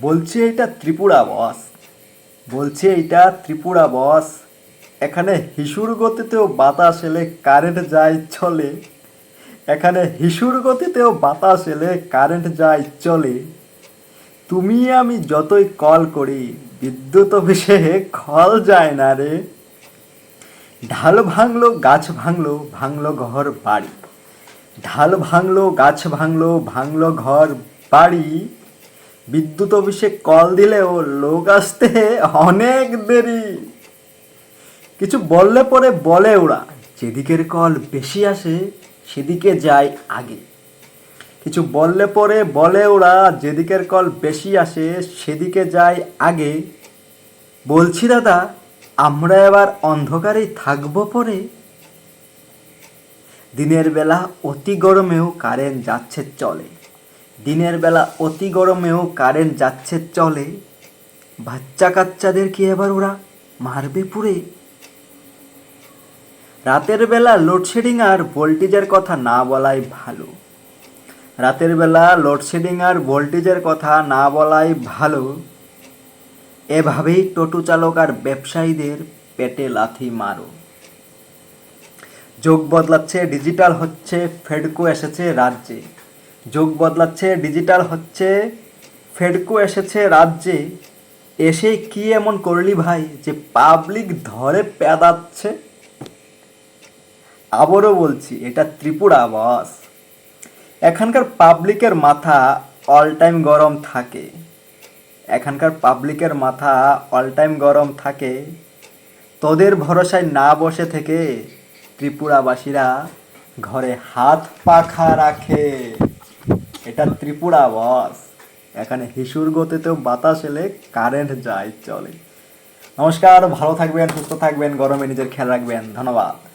বলছি এটা ত্রিপুরা বস। বলছি এটা ত্রিপুরা বস। এখানে হিসুর গতিতেও বাতাস এলে কারেন্ট যায় চলে। এখানে হিসুর গতিতেও বাতাস এলে কারেন্ট যায় চলে। তুমি আমি যতই কল করি, বিদ্যুৎ অফিসে কল যায় না রে। ঢাল ভাঙলো, গাছ ভাঙলো ভাঙলো ঘর বাড়ি। ঢাল ভাঙলো, গাছ ভাঙলো ভাঙলো ঘর বাড়ি। বিদ্যুৎ অফিসে কল দিলেও লোক আসতে অনেক দেরি। কিছু বললে পরে বলে ওরা, যেদিকের কল বেশি আসে, সেদিকে যায় আগে। কিছু বললে পরে বলে ওরা, যেদিকের কল বেশি আসে, সেদিকে যায় আগে। বলছি, দাদা, আমরা এবার অন্ধকারেই থাকব পরে? দিনের বেলা অতি গরমেও কারেন্ট যাচ্ছে চলে। দিনের বেলা অতি গরমেও কারেন্ট যাচ্ছে চলে। বাচ্চা কাচ্চাদের কি এবার ওরা মারবে পুরে রাতের বেলা লোডশেডিং আর ভোল্টেজের কথা না বলাই ভালো। রাতের বেলা লোডশেডিং আর ভোল্টেজের কথা না বলাই ভালো। এভাবেই টোটো চালক আর ব্যবসায়ীদের পেটে লাথি মারো। যোগ বদলাচ্ছে ডিজিটাল হচ্ছে ফেডকো এসেছে রাজ্যে। যোগ বদলাচ্ছে ডিজিটাল হচ্ছে, ফেডকো এসেছে রাজ্যে এসে কি এমন করলি ভাই যে পাবলিক ধরে পেদাচ্ছে? আবারও বলছি, এটা ত্রিপুরা বস এখানকার পাবলিকের মাথা অল টাইম গরম থাকে। এখানকার পাবলিকের মাথা অল টাইম গরম থাকে। তোদের ভরসায় না বসে থেকে ত্রিপুরাবাসীরা ঘরে হাত পাখা রাখে। এটা ত্রিপুরা বস। এখানে হিসুর গতিতেও বাতাস এলে কারেন্ট যায়, চলে। নমস্কার, ভালো থাকবেন, সুস্থ থাকবেন, গরমে নিজের খেয়াল রাখবেন। ধন্যবাদ।